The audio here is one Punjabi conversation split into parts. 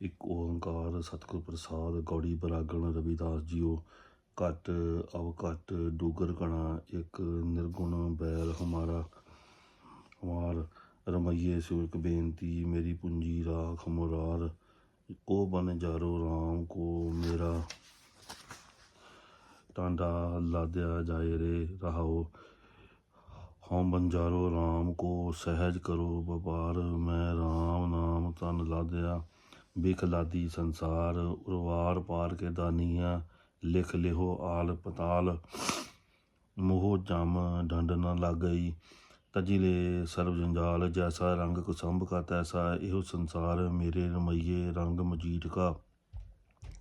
ਇੱਕ ਓੰਕਾਰ ਸਤਿਗੁਰ ਪ੍ਰਸਾਦ, ਗੌੜੀ ਬਰਾਗਣ ਰਵਿਦਾਸ ਜੀਓ, ਘਟ ਅਵ ਘਟ ਡੂਗਰ ਕਣਾ, ਇੱਕ ਨਿਰਗੁਣ ਬੈਰ ਹਮਾਰਾ, ਹਮਾਰ ਰਮਈਏ ਸੁਰਕ ਬੇਨਤੀ, ਮੇਰੀ ਪੁੰਜੀ ਰਾਖ ਮੁਰਾਰ ਕੋ ਬਨ ਜਾਰੋ RAM ਕੋ ਮੇਰਾ। ਟਾਂਡਾ ਲਾਦਿਆ ਜਾਏ ਰੇ ਰਹਾਓ, ਹਉ ਬੰਜਾਰੋ RAM ਕੋ, ਸਹਿਜ ਕਰੋ ਵਪਾਰ, ਮੈਂ RAM ਨਾਮ ਤਨ ਲਾਦਿਆ ਬਿਖ ਲਾਦੀ ਸੰਸਾਰ ਉਰਵਾਰ ਪਾਰ ਕੇ ਦਾਨੀਆਂ, ਲਿਖ ਲਿਹੋ ਆਲ ਪਤਾਲ। ਮੋਹ ਜਮ ਡੰਡ ਨ ਲੱਗਈ, ਤਜਿਲੇ ਸਰਬ ਜੰਜਾਲ, ਜੈਸਾ ਰੰਗ ਕੁਸੰਭ ਕਾ ਤੈਸਾ, ਇਹੋ ਸੰਸਾਰ ਮੇਰੇ ਰਮਈਏ ਰੰਗ ਮਜੀਠ ਕਾ।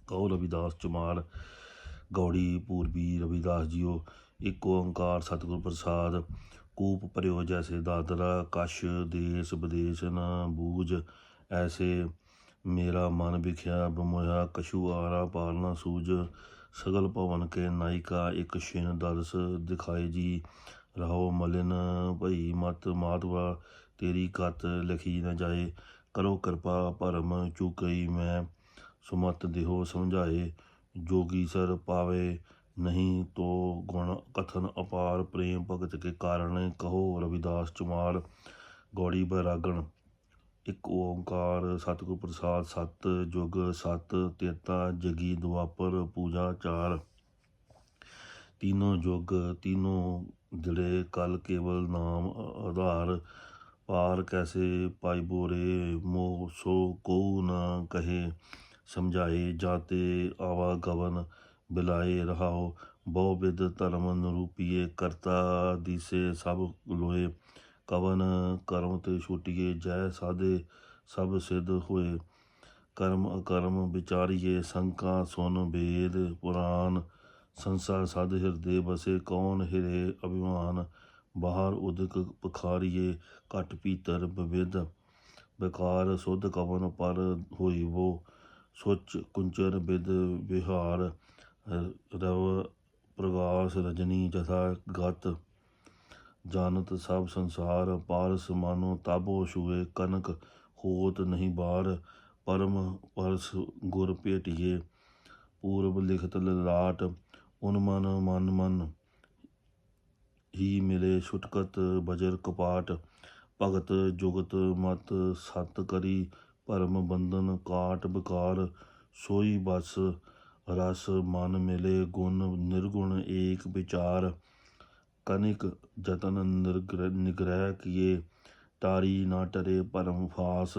ਕਉ ਰਵਿਦਾਸ ਚੁਮਾਰ ਗੌੜੀ ਪੂਰਬੀ ਰਵਿਦਾਸ ਜੀਓ, ਇੱਕ ਓੰਕਾਰ ਸਤਿਗੁਰ ਪ੍ਰਸਾਦ। ਕੂਪ ਭਰਿਓ ਜੈਸੇ ਦਾਦਰਾ, ਕਸ਼, ਦੇਸ, ਵਿਦੇਸ਼ ਨਾ ਬੂਝ, ਐਸੇ ਮੇਰਾ ਮਨ ਵਿਖਿਆ ਬਮੋਇਆ ਕਛੂ ਆਰਾ ਪਾਲਨਾ ਸੂਝ, ਸਗਲ ਭਵਨ ਕੇ ਨਾਇਕਾ ਇੱਕ ਛਿਨ ਦਰਸ ਦਿਖਾਏ ਜੀ। ਰਹੋ ਮਲਿਨ ਭਈ ਮਤ ਮਾਤਵਾ, ਤੇਰੀ ਕਤ ਲਿਖੀ ਨ ਜਾਏ। ਕਰੋ ਕਿਰਪਾ ਭਰਮ ਚੁਕਈ ਮੈਂ, ਸੁਮਤ ਦੇਹੋ ਸਮਝਾਏ। ਜੋਗੀ ਸਰ ਪਾਵੇ ਨਹੀਂ ਤੋ ਗੁਣ ਕਥਨ ਅਪਾਰ, ਪ੍ਰੇਮ ਭਗਤ ਕੇ ਕਾਰਨ ਕਹੋ ਰਵਿਦਾਸ ਚੁਮਾਰ। ਗੌੜੀ ਬੈਰਾਗਣ ਇੱਕ ਓੰਕਾਰ, ਸਤਿਗੁਰ ਪ੍ਰਸਾਦ, ਸਤ ਜੁਗ, ਸਤ ਤੇਤਾ, ਜਗੀ, ਦੁਆਪਰ, ਪੂਜਾ, ਚਾਰ। ਤੀਨੋਂ ਯੁਗ ਤੀਨੋਂ ਜਿਹੜੇ ਕਲ ਕੇਵਲ ਨਾਮ ਆਧਾਰ। ਪਾਰ ਕੈਸੇ ਪਾਈ ਬੋਰੇ, ਮੋਹ ਸੋ ਕੋ ਨ ਕਹੇ। ਸਮਝਾਏ ਜਾਤੇ, ਆਵਾ ਗਵਨ, ਬਿਲਾਏ ਰਹਾਓ ਬਹੁ ਵਿਦ ਧਰਮ ਨਰੂਪੀਏ, ਕਰਤਾ ਦਿਸੇ ਸਭ ਲੋਏ ਕਵਨ ਕਰਮ ਤੇ ਛੁਟੀਏ, ਜੈ ਸਾਦੇ ਸਭ ਸਿੱਧ ਹੋਏ। ਕਰਮ ਅਕਰਮ ਵਿਚਾਰੀਏ ਸੰਕਾ ਸੁਨ ਵੇਦ ਪੁਰਾਨ। ਸੰਸਾਰ ਸਾਧ ਹਿਰਦੇ ਬਸੇ, ਕੌਣ ਹਿਰੇ ਅਭਿਮਾਨ? ਬਾਹਰ ਉਦਕ ਪਖਾਰੀਏ ਘਟ ਪੀਤਰ ਬਵਿਦ ਬਕਾਰ ਸੁਧ ਕਵਨ ਪਰ ਹੋਈ ਵੋ ਸੁਚ ਕੁੰਚਰ ਬਿਦ ਵਿਹਾਰ। ਰਵ ਪ੍ਰਗਾਸ ਰਜਨੀ ਜਥਾ ਗਤ। ਜਾਣਤ ਸਭ ਸੰਸਾਰ, ਪਾਰਸ ਮਾਨੋ ਤਾਬੋ ਛੂਏ ਕਨਕ ਹੋਤ ਨਹੀਂ ਬਾਰ, ਪਰਮ ਪਰਸ ਗੁਰ ਭੇਟੀਏ। ਪੂਰਬ ਲਿਖਤ ਲਲਾਟ, ਉਨ ਮਨ ਮਨ ਮਨ ਹੀ ਮਿਲੇ ਛੁਟਕਤ ਬਜਰ ਕਪਾਟ। ਭਗਤ ਜੁਗਤ ਮਤ ਸਤ ਕਰੀ, ਭਰਮ ਬੰਧਨ ਕਾਟ ਬਕਾਰ। ਸੋਈ ਬਸ ਰਸ ਮਨ ਮਿਲੇ ਗੁਣ, ਨਿਰਗੁਣ ਏਕ ਵਿਚਾਰ। ਕਨਿਕ ਜਤਨ ਨਿਰਗ੍ਰਹਿ ਨਿਗ੍ਰਹਿ ਕੀਏ, ਤਾਰੀ ਨਾ ਟਰੇ ਪਰਮ ਫਾਸ,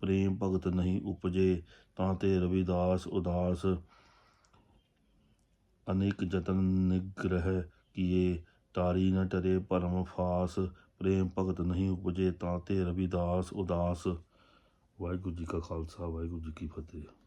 ਪ੍ਰੇਮ ਭਗਤ ਨਹੀਂ ਉਪਜੇ, ਤਾਂ ਤੇ ਰਵਿਦਾਸ ਉਦਾਸ। ਅਨੇਕ ਜਤਨ ਨਿਗ੍ਰਹਿ ਕੀਏ, ਤਾਰੀ ਨਾ ਟਰੇ ਪਰਮ ਫਾਸ, ਪ੍ਰੇਮ ਭਗਤ ਨਹੀਂ ਉਪਜੇ, ਤਾਂ ਤੇ ਰਵਿਦਾਸ ਉਦਾਸ। ਵਾਹਿਗੁਰੂ ਜੀ ਕਾ ਖਾਲਸਾ, ਵਾਹਿਗੁਰੂ ਜੀ ਕੀ ਫਤਿਹ।